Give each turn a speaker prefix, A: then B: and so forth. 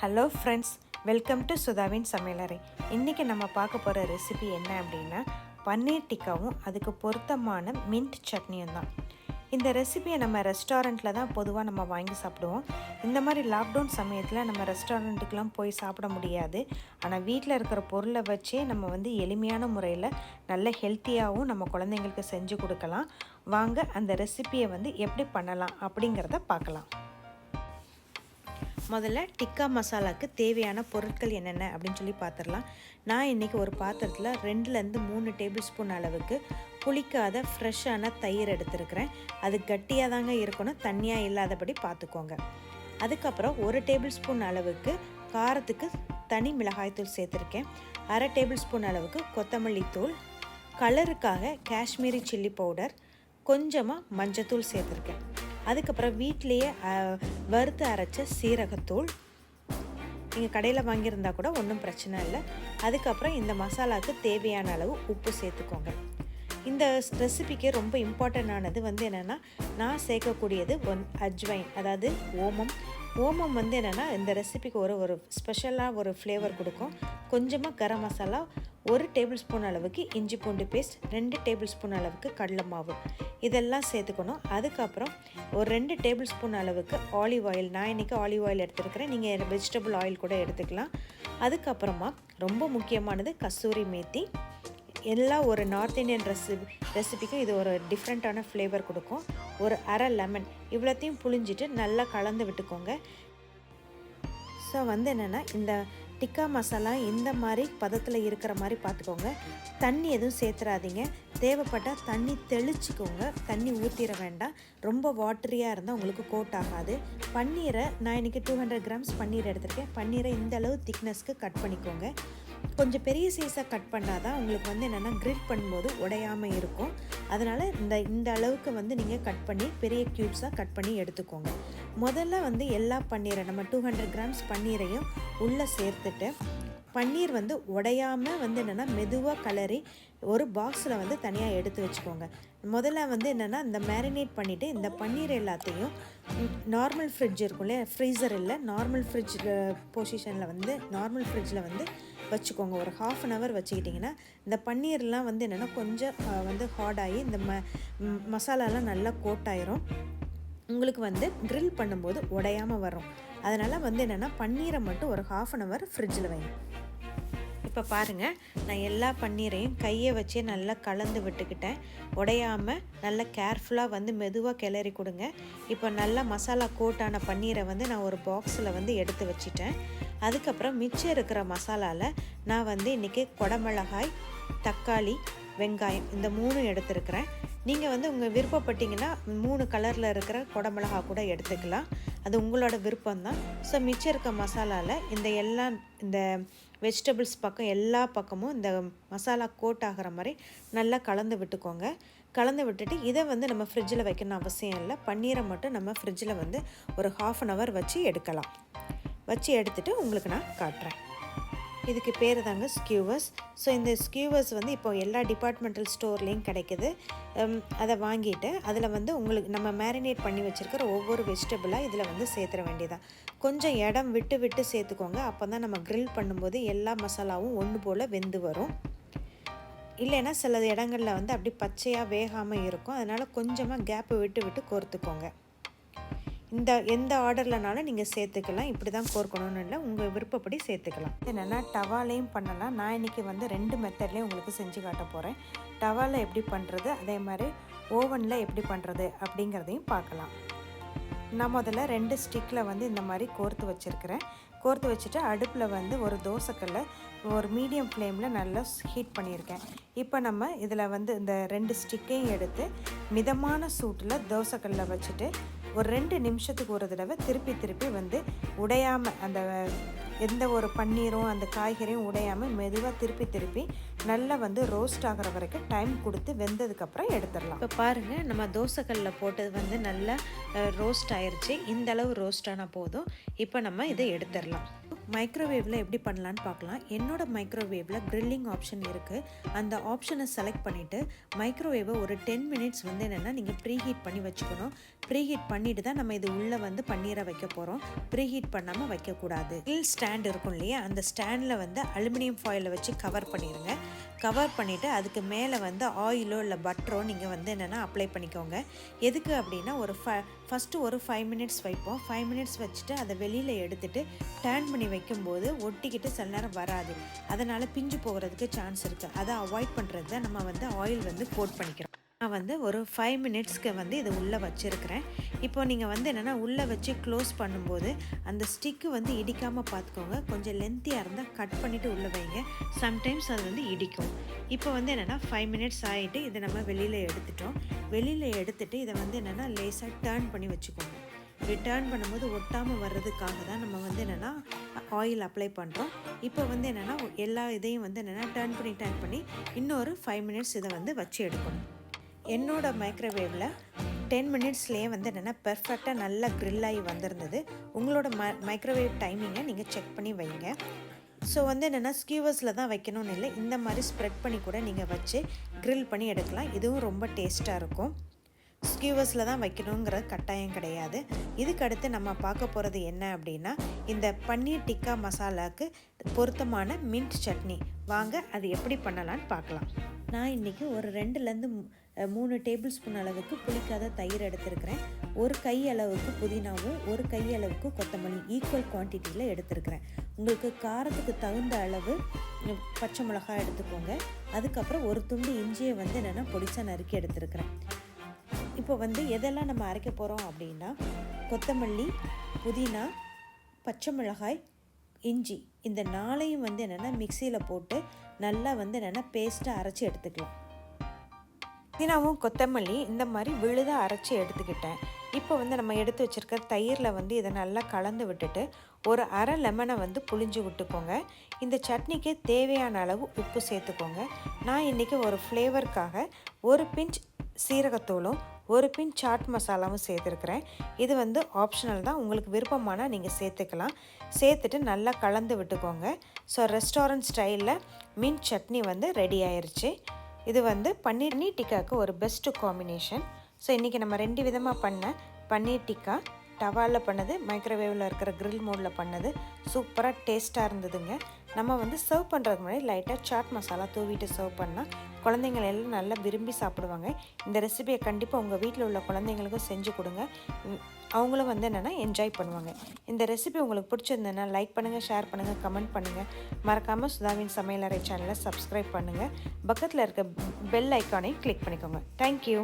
A: Hello friends welcome to சுதாவின் சமையலறை இன்றைக்கி நம்ம பார்க்க போகிற ரெசிபி என்ன அப்படின்னா பன்னீர் டிக்காவும் அதுக்கு பொருத்தமான மின்ட் சட்னியும் தான். இந்த ரெசிபியை நம்ம ரெஸ்டாரண்ட்டில் தான் பொதுவாக நம்ம வாங்கி சாப்பிடுவோம். இந்த மாதிரி லாக்டவுன் சமயத்தில் நம்ம ரெஸ்டாரண்ட்டுக்கெலாம் போய் சாப்பிட முடியாது. ஆனால் வீட்டில் இருக்கிற பொருளை வச்சே நம்ம வந்து எளிமையான முறையில் நல்ல ஹெல்த்தியாகவும் நம்ம குழந்தைங்களுக்கு செஞ்சு கொடுக்கலாம். வாங்க அந்த ரெசிபியை வந்து எப்படி பண்ணலாம் அப்படிங்கிறத பார்க்கலாம். முதல்ல டிக்கா மசாலாவுக்கு தேவையான பொருட்கள் என்னென்ன அப்படின்னு சொல்லி பார்த்துடலாம் நான் இன்றைக்கி ஒரு பாத்திரத்தில் ரெண்டுலேருந்து மூணு டேபிள் ஸ்பூன் அளவுக்கு புளிக்காத ஃப்ரெஷ்ஷான தயிர் எடுத்துருக்கிறேன். அது கட்டியாக தாங்க இருக்கணும் தண்ணியாக இல்லாதபடி பார்த்துக்கோங்க அதுக்கப்புறம் ஒரு டேபிள் ஸ்பூன் அளவுக்கு காரத்துக்கு தனி மிளகாய்த்தூள் சேர்த்துருக்கேன். அரை டேபிள் ஸ்பூன் அளவுக்கு கொத்தமல்லி தூள் கலருக்காக காஷ்மீரி சில்லி பவுடர் கொஞ்சமாக மஞ்சத்தூள் சேர்த்துருக்கேன். அதுக்கப்புறம் வீட்டிலையே வறுத்து அரைச்ச சீரகத்தூள். நீங்கள் கடையில் வாங்கியிருந்தா கூட ஒன்றும் பிரச்சனை இல்லை. அதுக்கப்புறம் இந்த மசாலாவுக்கு தேவையான அளவு உப்பு சேர்த்துக்கோங்க. இந்த ரெசிபிக்கு ரொம்ப இம்பார்ட்டண்டானது வந்து என்னென்னா நான் சேர்க்கக்கூடியது ஒன் அஜ்வைன் அதாவது ஓமம். ஓமம் வந்து என்னென்னா இந்த ரெசிபிக்கு ஒரு ஒரு ஸ்பெஷலாக ஒரு ஃப்ளேவர் கொடுக்கும். கொஞ்சமாக கரம் மசாலா ஒரு டேபிள் ஸ்பூன் அளவுக்கு இஞ்சி பூண்டு பேஸ்ட் ரெண்டு டேபிள் ஸ்பூன் அளவுக்கு கடலை மாவு. இதெல்லாம் சேர்த்துக்கணும். அதுக்கப்புறம் ஒரு ரெண்டு டேபிள் ஸ்பூன் அளவுக்கு ஆலிவ் ஆயில் நான் இன்றைக்கி ஆலிவ் ஆயில் எடுத்துருக்கிறேன். நீங்கள் வெஜிடபிள் ஆயில் கூட எடுத்துக்கலாம். அதுக்கப்புறமா ரொம்ப முக்கியமானது கஸ்தூரி மேத்தி. எல்லாம் ஒரு நார்த் இந்தியன் ரெசிபி ரெசிபிக்கும் இது ஒரு டிஃப்ரெண்ட்டான ஃப்ளேவர் கொடுக்கும். ஒரு அரை லெமன் இவ்வளோத்தையும் புழிஞ்சிட்டு நல்லா கலந்து விட்டுக்கோங்க. ஸோ வந்து என்னென்னா இந்த டிக்கா மசாலா இந்த மாதிரி பதத்தில் இருக்கிற மாதிரி பார்த்துக்கோங்க தண்ணி எதுவும் சேர்த்துறாதீங்க தேவைப்பட்டால் தண்ணி தெளிச்சுக்கோங்க. தண்ணி ஊற்றிட வேண்டாம். ரொம்ப வாட்டரியாக இருந்தால் உங்களுக்கு கோட் ஆகாது. பன்னீரை நான் இன்றைக்கி டூ ஹண்ட்ரட் கிராம்ஸ் பன்னீர் எடுத்திருக்கேன். பன்னீரை இந்த அளவு திக்னஸ்க்கு கட் பண்ணிக்கோங்க. கொஞ்சம் பெரிய சைஸாக கட் பண்ணால் தான் உங்களுக்கு வந்து என்னென்னா க்ரில் பண்ணும்போது உடையாமல் இருக்கும். அதனால் இந்த இந்த அளவுக்கு வந்து நீங்கள் கட் பண்ணி பெரிய க்யூப்ஸாக கட் பண்ணி எடுத்துக்கோங்க. முதல்ல வந்து எல்லா பன்னீரை நம்ம டூ ஹண்ட்ரட் கிராம்ஸ் பன்னீரையும் உள்ளே சேர்த்துட்டு பன்னீர் வந்து உடையாமல் வந்து என்னென்னா மெதுவாக கலரி ஒரு பாக்ஸில் வந்து தனியாக எடுத்து வச்சுக்கோங்க. முதல்ல வந்து என்னென்னா இந்த மேரினேட் பண்ணிவிட்டு இந்த பன்னீர் எல்லாத்தையும் நார்மல் ஃப்ரிட்ஜ் இருக்கும் இல்லையா ஃப்ரீசர் இல்லை நார்மல் ஃப்ரிட்ஜ் பொசிஷனில் வந்து நார்மல் ஃப்ரிட்ஜில் வந்து வச்சுக்கோங்க. ஒரு ஹாஃப் அன் ஹவர் வச்சுக்கிட்டிங்கன்னா இந்த பன்னீர்லாம் வந்து என்னென்னா கொஞ்சம் வந்து ஹார்டாகி இந்த ம மசாலாலாம் நல்லா கோட்டாயிரும் உங்களுக்கு வந்து க்ரில் பண்ணும்போது உடையாமல் வரும். அதனால் வந்து என்னென்னா பன்னீரை மட்டும் ஒரு ஹாஃப் அன் ஹவர் ஃப்ரிட்ஜில் வைங்க. இப்போ பாருங்கள் நான் எல்லா பன்னீரையும் கையை வச்சே நல்லா கலந்து விட்டுக்கிட்டேன். உடையாமல் நல்லா கேர்ஃபுல்லாக வந்து மெதுவாக கிளறி கொடுங்க. இப்போ நல்லா மசாலா கோட்டான பன்னீரை வந்து நான் ஒரு பாக்ஸில் வந்து எடுத்து வச்சிட்டேன். அதுக்கப்புறம் மிச்சம் இருக்கிற மசாலாவில் நான் வந்து இன்றைக்கி குடமிளகாய் தக்காளி வெங்காயம் இந்த மூணும் எடுத்துருக்கிறேன். நீங்கள் வந்து உங்கள் விருப்பப்பட்டீங்கன்னா மூணு கலரில் இருக்கிற குடமிளகா கூட எடுத்துக்கலாம். அது உங்களோட விருப்பம்தான். ஸோ மிச்சம் இருக்க மசாலாவில் இந்த எல்லா இந்த வெஜிடபிள்ஸ் பக்கம் எல்லா பக்கமும் இந்த மசாலா கோட் ஆகிற மாதிரி நல்லா கலந்து விட்டுக்கோங்க. கலந்து விட்டுட்டு இதை வந்து நம்ம ஃப்ரிட்ஜில் வைக்கணும் அவசியம் இல்லை. பன்னீரை மட்டும் நம்ம ஃப்ரிட்ஜில் வந்து ஒரு ஹாஃப் அன் ஹவர் வச்சு எடுக்கலாம். வச்சு எடுத்துகிட்டு உங்களுக்கு நான் காட்டுறேன். இதுக்கு பேர் தாங்க ஸ்கியூவர்ஸ் ஸோ இந்த ஸ்கியூவர்ஸ் வந்து இப்போ எல்லா டிபார்ட்மெண்டல் ஸ்டோர்லேயும் கிடைக்குது. அதை வாங்கிட்டு அதில் வந்து உங்களுக்கு நம்ம மேரினேட் பண்ணி வச்சுருக்கிற ஒவ்வொரு வெஜிடபிளாக இதில் வந்து சேர்த்துற வேண்டியதான் கொஞ்சம் இடம் விட்டு விட்டு சேர்த்துக்கோங்க. அப்போ தான் நம்ம க்ரில் பண்ணும்போது எல்லா மசாலாவும் ஒன்று போல் வெந்து வரும். இல்லைன்னா சில இடங்களில் வந்து அப்படி பச்சையாக வேகாமல் இருக்கும். அதனால் கொஞ்சமாக கேப்பு விட்டு விட்டு கோர்த்துக்கோங்க. இந்த எந்த ஆர்டர்லனாலும் நீங்கள் சேர்த்துக்கலாம். இப்படி தான் கோர்க்கணும்னு இல்லை. உங்கள் விருப்பப்படி சேர்த்துக்கலாம். என்னென்னா டவாலையும் பண்ணலாம். நான் இன்றைக்கி வந்து ரெண்டு மெத்தட்லேயும் உங்களுக்கு செஞ்சு காட்ட போகிறேன் டவாவில் எப்படி பண்ணுறது அதே மாதிரி ஓவனில் எப்படி பண்ணுறது அப்படிங்கிறதையும் பார்க்கலாம். நான் முதல்ல ரெண்டு ஸ்டிக்கில் வந்து இந்த மாதிரி கோர்த்து வச்சுருக்கிறேன். கோர்த்து வச்சுட்டு அடுப்பில் வந்து ஒரு தோசைக்கல்லை ஒரு மீடியம் ஃப்ளேமில் நல்லா ஹீட் பண்ணியிருக்கேன். இப்போ நம்ம இதில் வந்து இந்த ரெண்டு ஸ்டிக்கையும் எடுத்து மிதமான சூட்டில் தோசைக்கல்லை வச்சுட்டு ஒரு ரெண்டு நிமிஷத்துக்கு ஒரு தடவை திருப்பி திருப்பி வந்து உடையாமல் அந்த எந்த ஒரு பன்னீரும் அந்த காய்கறியும் உடையாமல் மெதுவாக திருப்பி திருப்பி நல்லா வந்து ரோஸ்ட் ஆகிற வரைக்கும் டைம் கொடுத்து வெந்ததுக்கப்புறம் எடுத்துடலாம். இப்போ பாருங்கள் நம்ம தோசைக்கல்லில் போட்டது வந்து நல்லா ரோஸ்ட் ஆயிடுச்சு இந்த அளவு ரோஸ்ட் ஆனால் போதும். இப்போ நம்ம இதை எடுத்துடலாம். மைக்ரோவேவில் எப்படி பண்ணலான்னு பார்க்கலாம். என்னோட மைக்ரோவேவில் க்ரில்லிங் ஆப்ஷன் இருக்குது அந்த ஆப்ஷனை செலக்ட் பண்ணிவிட்டு மைக்ரோவேவை ஒரு டென் மினிட்ஸ் வந்து என்னென்னா நீங்கள் ப்ரீஹீட் பண்ணி வச்சுக்கணும். ப்ரீஹீட் பண்ணிட்டு தான் நம்ம இது உள்ளே வந்து பன்னீரை வைக்க போகிறோம் ப்ரீஹீட் பண்ணாமல் வைக்கக்கூடாது. கில் ஸ்டாண்ட் இருக்கும் இல்லையா? அந்த ஸ்டாண்டில் வந்து அலுமினியம் ஃபாயிலை வச்சு கவர் பண்ணிடுங்க கவர் பண்ணிவிட்டு அதுக்கு மேலே வந்து ஆயிலோ இல்லை பட்டரோ நீங்கள் வந்து என்னென்னா அப்ளை பண்ணிக்கோங்க. எதுக்கு அப்படின்னா ஒரு ஃப ஃபஸ்ட்டு ஒரு ஃபைவ் மினிட்ஸ் வைப்போம். ஃபைவ் மினிட்ஸ் வச்சுட்டு அதை வெளியில் எடுத்துகிட்டு டேர்ன் பண்ணி வைக்கும்போது ஒட்டிக்கிட்டு சில நேரம் வராது. அதனால் பிஞ்சு போகிறதுக்கு சான்ஸ் இருக்குது அதை அவாய்ட் பண்ணுறது தான் நம்ம வந்து ஆயில் வந்து கோட் பண்ணிக்கிறோம். நான் வந்து ஒரு ஃபைவ் மினிட்ஸ்க்கு வந்து இதை உள்ளே வச்சுருக்கிறேன். இப்போ நீங்கள் வந்து என்னென்னா உள்ளே வச்சு க்ளோஸ் பண்ணும்போது அந்த ஸ்டிக்கு வந்து இடிக்காமல் பார்த்துக்கோங்க. கொஞ்சம் லென்த்தியாக இருந்தால் கட் பண்ணிவிட்டு உள்ளே வைங்க. சம்டைம்ஸ் அது வந்து இடிக்கும். இப்போ வந்து என்னென்னா ஃபைவ் மினிட்ஸ் ஆகிட்டு இதை நம்ம வெளியில் எடுத்துட்டோம். வெளியில் எடுத்துகிட்டு இதை வந்து என்னென்னா லேஸாக டேர்ன் பண்ணி வச்சுக்கோங்க. ரிட்டர்ன் பண்ணும்போது ஒட்டாமல் வர்றதுக்காக தான் நம்ம வந்து என்னென்னா ஆயில் அப்ளை பண்ணுறோம் இப்போ வந்து என்னென்னா எல்லா இதையும் வந்து என்னென்னா டேர்ன் பண்ணி டேர்ன் பண்ணி இன்னொரு ஃபைவ் மினிட்ஸ் இதை வந்து வச்சு எடுக்கணும். என்னோட மைக்ரோவேவில் டென் மினிட்ஸ்லேயே வந்து என்னென்னா பெர்ஃபெக்டாக நல்லா க்ரில் ஆகி வந்திருந்தது. உங்களோட ம மைக்ரோவேவ் டைமிங்கை நீங்கள் செக் பண்ணி வைங்க. ஸோ வந்து என்னென்னா ஸ்கியூவர்ஸில் தான் வைக்கணும்னு இல்லை. இந்த மாதிரி ஸ்ப்ரெட் பண்ணி கூட நீங்கள் வச்சு க்ரில் பண்ணி எடுக்கலாம். இதுவும் ரொம்ப டேஸ்ட்டாக இருக்கும். ஸ்கியூவர்ஸில் தான் வைக்கணுங்கிற கட்டாயம் கிடையாது. இதுக்கு அடுத்து நம்ம பார்க்க போகிறது என்ன அப்படின்னா இந்த பன்னீர் டிக்கா மசாலாவுக்கு பொருத்தமான மின்ட் சட்னி. வாங்க அது எப்படி பண்ணலான்னு பார்க்கலாம். நான் இன்றைக்கி ஒரு ரெண்டுலேருந்து மூணு டேபிள் ஸ்பூன் அளவுக்கு புளிக்காத தயிர் எடுத்திருக்கிறேன். ஒரு கை அளவுக்கு புதினாவும் ஒரு கை அளவுக்கு கொத்தமல்லி ஈக்குவல் குவான்டிட்டியில் எடுத்திருக்கிறேன். உங்களுக்கு காரத்துக்கு தகுந்த அளவு பச்சை மிளகாய் எடுத்துக்கோங்க. அதுக்கப்புறம் ஒரு துண்டு இஞ்சியை வந்து என்னென்னா பொடிச்சா நறுக்கி எடுத்துருக்கிறேன். இப்போ வந்து எதெல்லாம் நம்ம அரைக்க போகிறோம் அப்படின்னா கொத்தமல்லி புதினா பச்சை மிளகாய் இஞ்சி. இந்த நாளையும் வந்து என்னென்னா மிக்சியில் போட்டு நல்லா வந்து என்னென்னா பேஸ்ட்டாக அரைச்சி எடுத்துக்கலாம். புதினாவும் கொத்தமல்லி இந்த மாதிரி விழுதாக அரைச்சி எடுத்துக்கிட்டேன். இப்போ வந்து நம்ம எடுத்து வச்சுருக்க தயிரில் வந்து இதை நல்லா கலந்து விட்டுட்டு ஒரு அரை லெமனை வந்து புளிஞ்சு விட்டுக்கோங்க. இந்த சட்னிக்கு தேவையான அளவு உப்பு சேர்த்துக்கோங்க. நான் இன்றைக்கி ஒரு ஃப்ளேவருக்காக ஒரு பிஞ்ச் சீரகத்தூளும் ஒரு பின் சாட் மசாலாவும் சேர்த்துருக்குறேன். இது வந்து ஆப்ஷனல் தான். உங்களுக்கு விருப்பமானால் நீங்கள் சேர்த்துக்கலாம். சேர்த்துட்டு நல்லா கலந்து விட்டுக்கோங்க. ஸோ ரெஸ்டாரண்ட் ஸ்டைலில் மீன் சட்னி வந்து ரெடி ஆயிடுச்சு இது வந்து பன்னீர் பன்னீர் டிக்காவுக்கு ஒரு பெஸ்ட்டு காம்பினேஷன் ஸோ இன்றைக்கி நம்ம ரெண்டு விதமாக பண்ண பன்னீர் டிக்கா. டவாவில் பண்ணது மைக்ரோவேவில் இருக்கிற க்ரில் மோடில் பண்ணது. சூப்பராக டேஸ்ட்டாக இருந்ததுங்க. நம்ம வந்து சர்வ் பண்ணுறதுக்கு முன்னாடி லைட்டாக சாட் மசாலா தூவிட்டு சர்வ் பண்ணால் குழந்தைங்கள் எல்லாம் நல்லா விரும்பி சாப்பிடுவாங்க. இந்த ரெசிபியை கண்டிப்பாக உங்கள் வீட்டில் உள்ள குழந்தைங்களுக்கும் செஞ்சு கொடுங்க. அவங்களும் வந்து என்னென்னா என்ஜாய் பண்ணுவாங்க. இந்த ரெசிபி உங்களுக்கு பிடிச்சிருந்ததுன்னா லைக் பண்ணுங்கள் ஷேர் பண்ணுங்கள் கமெண்ட் பண்ணுங்கள் மறக்காமல் சுதாவின் சமையலறை சேனலை சப்ஸ்கிரைப் பண்ணுங்கள் பக்கத்தில் இருக்க பெல் ஐக்கானையும் கிளிக் பண்ணிக்கோங்க. தேங்க்யூ